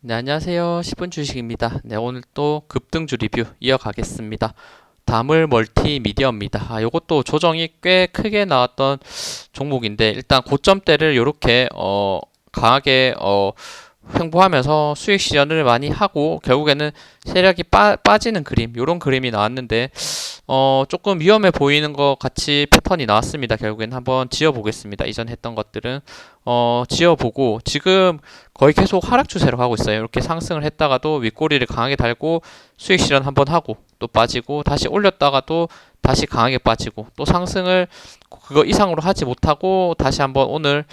네, 안녕하세요. 10분 주식입니다. 네, 오늘 또 급등주 리뷰 이어가겠습니다. 다물 멀티미디어입니다. 아, 요것도 조정이 꽤 크게 나왔던 종목인데 일단 고점대를 이렇게 어 강하게 어 횡보하면서 수익 실현을 많이 하고 결국에는 세력이 빠, 빠지는 그림 요런 그림이 나왔는데 어 조금 위험해 보이는 것 같이 패턴이 나왔습니다. 결국엔 한번 지어 보겠습니다. 이전 했던 것들은 어 지어 보고 지금 거의 계속 하락 추세로 가고 있어요. 이렇게 상승을 했다가도 윗꼬리를 강하게 달고 수익 실현 한번 하고 또 빠지고 다시 올렸다가도 다시 강하게 빠지고 또 상승을 그거 이상으로 하지 못하고 다시 한번 오늘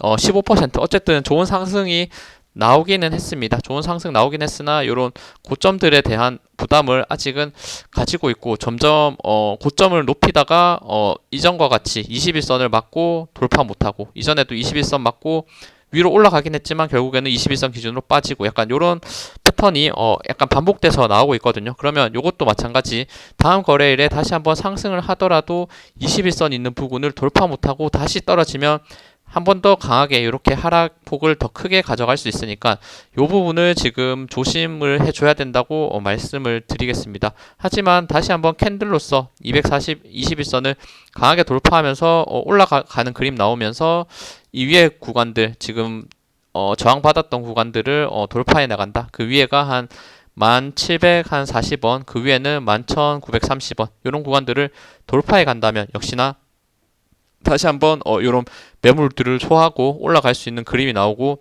어 15% 어쨌든 좋은 상승이 나오기는 했습니다. 좋은 상승 나오긴 했으나 이런 고점들에 대한 부담을 아직은 가지고 있고 점점 어 고점을 높이다가 어 이전과 같이 21선을 맞고 돌파 못하고 이전에도 21선 맞고 위로 올라가긴 했지만 결국에는 21선 기준으로 빠지고 약간 요런 패턴이 어 약간 반복돼서 나오고 있거든요. 그러면 요것도 마찬가지 다음 거래일에 다시 한번 상승을 하더라도 21선 있는 부분을 돌파 못하고 다시 떨어지면 한 번 더 강하게 이렇게 하락폭을 더 크게 가져갈 수 있으니까 이 부분을 지금 조심을 해줘야 된다고 어, 말씀을 드리겠습니다. 하지만 다시 한번 캔들로서 240, 21선을 강하게 돌파하면서 어, 올라가는 그림 나오면서 이 위에 구간들 지금 어, 저항받았던 구간들을 어, 돌파해 나간다. 그 위에가 한 1740원, 그 위에는 11,930원 이런 구간들을 돌파해 간다면 역시나 다시 한번 어, 이런 매물들을 소화하고 올라갈 수 있는 그림이 나오고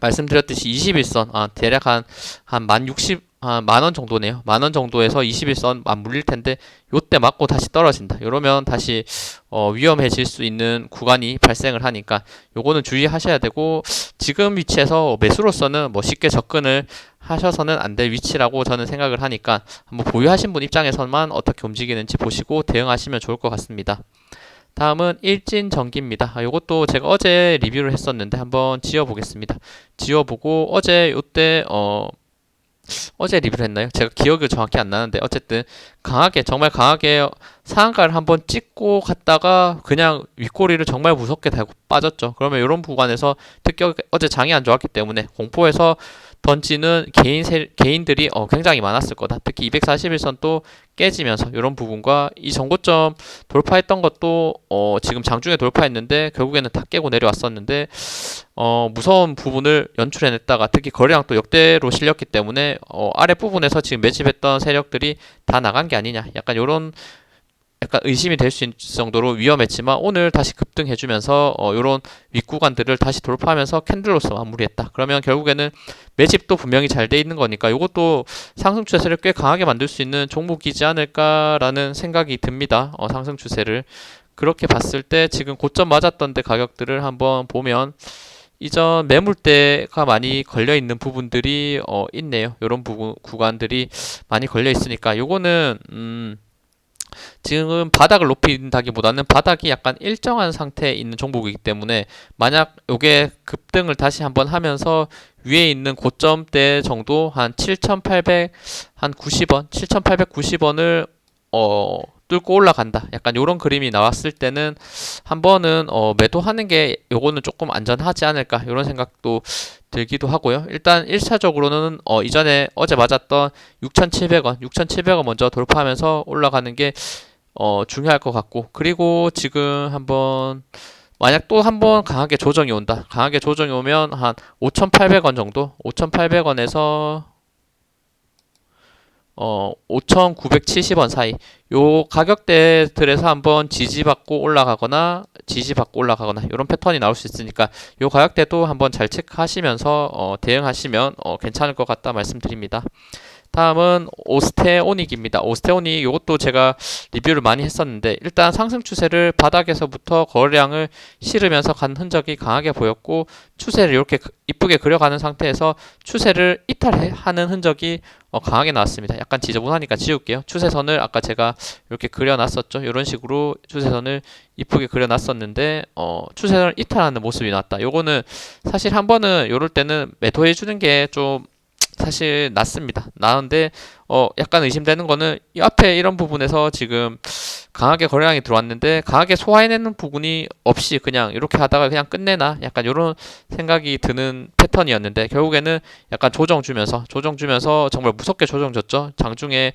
말씀드렸듯이 21선 아 대략 한한 60, 한 만원 정도네요. 만원 정도에서 21선 안 물릴 텐데 요때 맞고 다시 떨어진다. 이러면 다시 어, 위험해질 수 있는 구간이 발생을 하니까 요거는 주의하셔야 되고 지금 위치에서 매수로서는 뭐 쉽게 접근을 하셔서는 안 될 위치라고 저는 생각을 하니까 한번 보유하신 분 입장에서만 어떻게 움직이는지 보시고 대응하시면 좋을 것 같습니다. 다음은 일진 전기입니다. 아, 이것도 제가 어제 리뷰를 했었는데 한번 지어보겠습니다. 지어보고 어제 요때 어 어제 리뷰를 했나요? 제가 기억이 정확히 안 나는데 어쨌든 강하게 정말 강하게 상한가를 한번 찍고 갔다가 그냥 윗꼬리를 정말 무섭게 달고 빠졌죠. 그러면 이런 구간에서 특히 어제 장이 안 좋았기 때문에 공포에서 던지는 개인 세, 개인들이 어, 굉장히 많았을 거다. 특히 241선 또 깨지면서 이런 부분과 이 정고점 돌파했던 것도 어, 지금 장중에 돌파했는데 결국에는 다 깨고 내려왔었는데 어, 무서운 부분을 연출해냈다가 특히 거래량 또 역대로 실렸기 때문에 어, 아래 부분에서 지금 매집했던 세력들이 다 나간 게 아니냐. 약간 이런 약간 의심이 될 수 있을 정도로 위험했지만 오늘 다시 급등해주면서 어, 이런 윗구간들을 다시 돌파하면서 캔들로서 마무리했다. 그러면 결국에는 매집도 분명히 잘 돼 있는 거니까 이것도 상승 추세를 꽤 강하게 만들 수 있는 종목이지 않을까라는 생각이 듭니다. 어, 상승 추세를 그렇게 봤을 때 지금 고점 맞았던데 가격들을 한번 보면 이전 매물대가 많이 걸려 있는 부분들이 어, 있네요. 이런 부분 구간들이 많이 걸려 있으니까 요거는 음. 지금 바닥을 높인다기보다는 바닥이 약간 일정한 상태에 있는 종목이기 때문에 만약 요게 급등을 다시 한번 하면서 위에 있는 고점대 정도 한 7,800, 한 90원, 7,890원을 어, 뚫고 올라간다. 약간 요런 그림이 나왔을 때는 한 번은 어, 매도하는 게 요거는 조금 안전하지 않을까 이런 생각도 들기도 하고요. 일단 1차적으로는 어, 이전에 어제 맞았던 6,700원, 6,700원 먼저 돌파하면서 올라가는 게 어, 중요할 것 같고 그리고 지금 한번 만약 또 한 번 강하게 조정이 온다. 강하게 조정이 오면 한 5,800원 정도, 5,800원에서 어 5,970원 사이 요 가격대들에서 한번 지지받고 올라가거나 지지받고 올라가거나 이런 패턴이 나올 수 있으니까 요 가격대도 한번 잘 체크하시면서 어, 대응하시면 어, 괜찮을 것 같다 말씀드립니다. 다음은 오스테오닉입니다. 오스테오닉 이것도 제가 리뷰를 많이 했었는데 일단 상승 추세를 바닥에서부터 거래량을 실으면서 간 흔적이 강하게 보였고 추세를 이렇게 이쁘게 그려가는 상태에서 추세를 이탈하는 흔적이 어, 강하게 나왔습니다. 약간 지저분하니까 지울게요. 추세선을 아까 제가 이렇게 그려놨었죠. 이런 식으로 추세선을 이쁘게 그려놨었는데 어, 추세선을 이탈하는 모습이 나왔다. 요거는 사실 한 번은 요럴 때는 매도해 주는 게좀 사실 낮습니다. 나은데 어 약간 의심되는 거는 이 앞에 이런 부분에서 지금 강하게 거래량이 들어왔는데 강하게 소화해내는 부분이 없이 그냥 이렇게 하다가 그냥 끝내나 약간 이런 생각이 드는 패턴이었는데 결국에는 약간 조정 주면서 조정 주면서 정말 무섭게 조정 줬죠. 장중에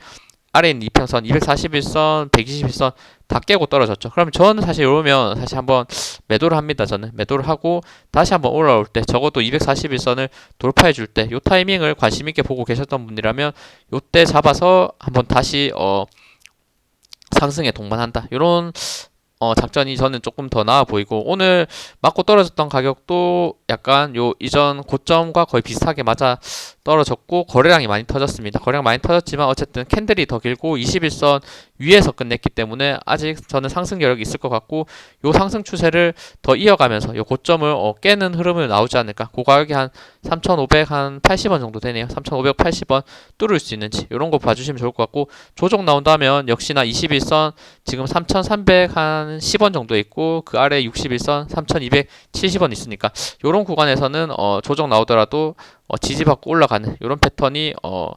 아래 있는 이평선 241선, 121선 다 깨고 떨어졌죠. 그러면 저는 사실 이러면 사실 한번 매도를 합니다. 저는 매도를 하고 다시 한번 올라올 때 적어도 241선을 돌파해 줄 때 요 타이밍을 관심 있게 보고 계셨던 분이라면 요때 잡아서 한번 다시 어 상승에 동반한다. 이런 어, 작전이 저는 조금 더 나아 보이고 오늘 맞고 떨어졌던 가격도 약간 요 이전 고점과 거의 비슷하게 맞아 떨어졌고 거래량이 많이 터졌습니다. 거래량 많이 터졌지만 어쨌든 캔들이 더 길고 21선 위에서 끝냈기 때문에 아직 저는 상승 여력이 있을 것 같고 요 상승 추세를 더 이어가면서 요 고점을 어, 깨는 흐름을 나오지 않을까. 그 가격이 한 3,500한 80원 정도 되네요. 3,580원 뚫을 수 있는지 이런 거 봐주시면 좋을 것 같고 조정 나온다면 역시나 21선 지금 3,300한 10원 정도 있고 그 아래 61선 3,270원 있으니까 이런 구간에서는 어, 조정 나오더라도 어, 지지받고 올라가는 이런 패턴이 어,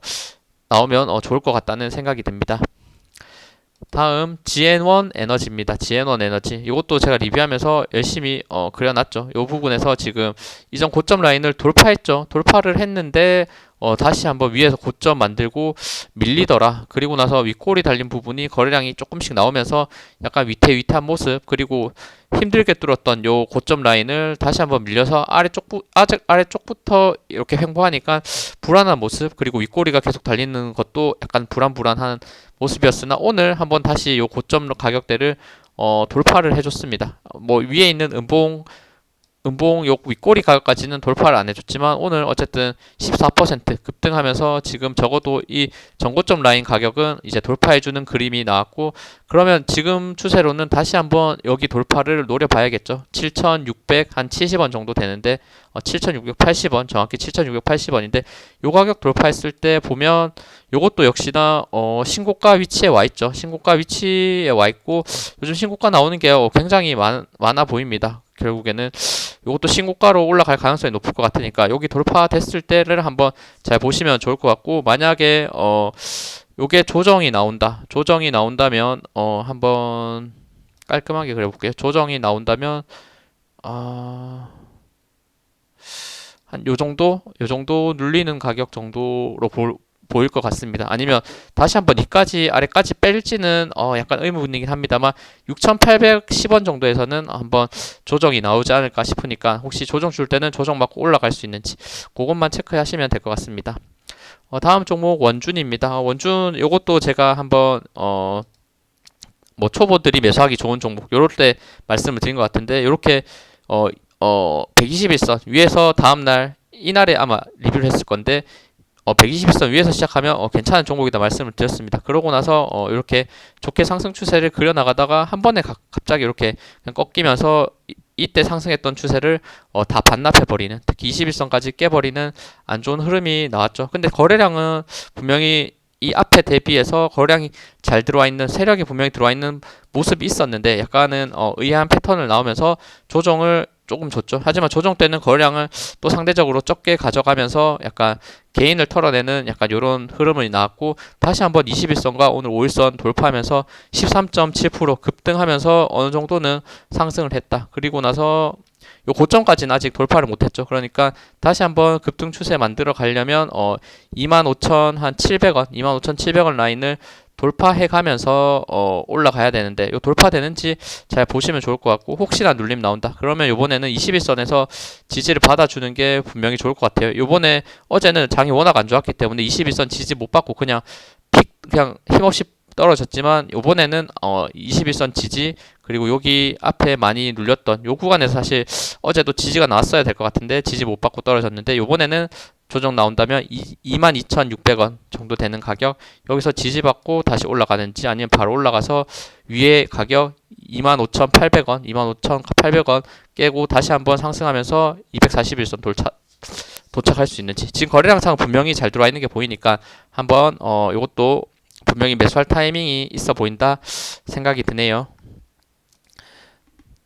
나오면 어, 좋을 것 같다는 생각이 듭니다. 다음 GN1 에너지입니다. GN1 에너지. 이것도 제가 리뷰하면서 열심히 어, 그려놨죠. 이 부분에서 지금 이전 고점 라인을 돌파했죠. 돌파를 했는데 어, 다시 한번 위에서 고점 만들고 밀리더라. 그리고 나서 윗골이 달린 부분이 거래량이 조금씩 나오면서 약간 위태위태한 모습 그리고 힘들게 뚫었던 요 고점 라인을 다시 한번 밀려서 아래쪽 아직 아래쪽부터 이렇게 횡보하니까 불안한 모습 그리고 윗꼬리가 계속 달리는 것도 약간 불안불안한 모습이었으나 오늘 한번 다시 요 고점 가격대를 어, 돌파를 해줬습니다. 뭐 위에 있는 음봉 음봉 요 윗꼬리 가격까지는 돌파를 안 해줬지만 오늘 어쨌든 14% 급등하면서 지금 적어도 이 전고점 라인 가격은 이제 돌파해주는 그림이 나왔고 그러면 지금 추세로는 다시 한번 여기 돌파를 노려봐야겠죠? 7,600 한 70원 정도 되는데 어, 7,680원 정확히 7,680원인데 요 가격 돌파했을 때 보면 요것도 역시나 어, 신고가 위치에 와 있죠? 신고가 위치에 와 있고 요즘 신고가 나오는 게 어, 굉장히 많, 많아 보입니다 결국에는 이것도 신고가로 올라갈 가능성이 높을 것 같으니까 여기 돌파됐을 때를 한번 잘 보시면 좋을 것 같고 만약에 어 요게 조정이 나온다 조정이 나온다면 어 한번 깔끔하게 그려볼게요. 조정이 나온다면 아 한 요 정도? 요 정도 눌리는 가격 정도로 볼 보일 것 같습니다. 아니면 다시 한번 이까지 아래까지 뺄지는 어 약간 의문이긴 합니다만 6,810원 정도에서는 한번 조정이 나오지 않을까 싶으니까 혹시 조정 줄 때는 조정 맞고 올라갈 수 있는지 그것만 체크하시면 될 것 같습니다. 어 다음 종목 원준입니다. 원준 요것도 제가 한번 어 뭐 초보들이 매수하기 좋은 종목 요럴 때 말씀을 드린 것 같은데 이렇게 어 어 121선 위에서 다음날 이날에 아마 리뷰를 했을 건데 어, 120선 위에서 시작하면 어, 괜찮은 종목이다 말씀을 드렸습니다. 그러고 나서 어, 이렇게 좋게 상승 추세를 그려나가다가 한 번에 가, 갑자기 이렇게 꺾이면서 이, 이때 상승했던 추세를 어, 다 반납해버리는 특히 21선까지 깨버리는 안 좋은 흐름이 나왔죠. 근데 거래량은 분명히 이 앞에 대비해서 거래량이 잘 들어와 있는 세력이 분명히 들어와 있는 모습이 있었는데 약간은 어, 의아한 패턴을 나오면서 조정을 조금 줬죠. 하지만 조정 때는 거래량을 또 상대적으로 적게 가져가면서 약간 개인을 털어내는 약간 이런 흐름이 나왔고 다시 한번 21선과 오늘 5일선 돌파하면서 13.7% 급등하면서 어느 정도는 상승을 했다. 그리고 나서 요 고점까지는 아직 돌파를 못했죠. 그러니까 다시 한번 급등 추세 만들어 가려면 어 25,700원, 25,700원 라인을 돌파해 가면서 어 올라가야 되는데 요 돌파되는지 잘 보시면 좋을 것 같고 혹시나 눌림 나온다 그러면 요번에는 21선에서 지지를 받아주는 게 분명히 좋을 것 같아요 요번에 어제는 장이 워낙 안 좋았기 때문에 21선 지지 못 받고 그냥 픽 그냥 힘없이 떨어졌지만 요번에는 어 21선 지지 그리고 여기 앞에 많이 눌렸던 요 구간에서 사실 어제도 지지가 나왔어야 될 것 같은데 지지 못 받고 떨어졌는데 요번에는 조정 나온다면 22,600원 정도 되는 가격 여기서 지지받고 다시 올라가는지 아니면 바로 올라가서 위에 가격 25,800원 25,800원 깨고 다시 한번 상승하면서 241선 돌차, 도착할 수 있는지 지금 거래량상은 분명히 잘 들어와 있는 게 보이니까 한번 어 이것도 분명히 매수할 타이밍이 있어 보인다 생각이 드네요.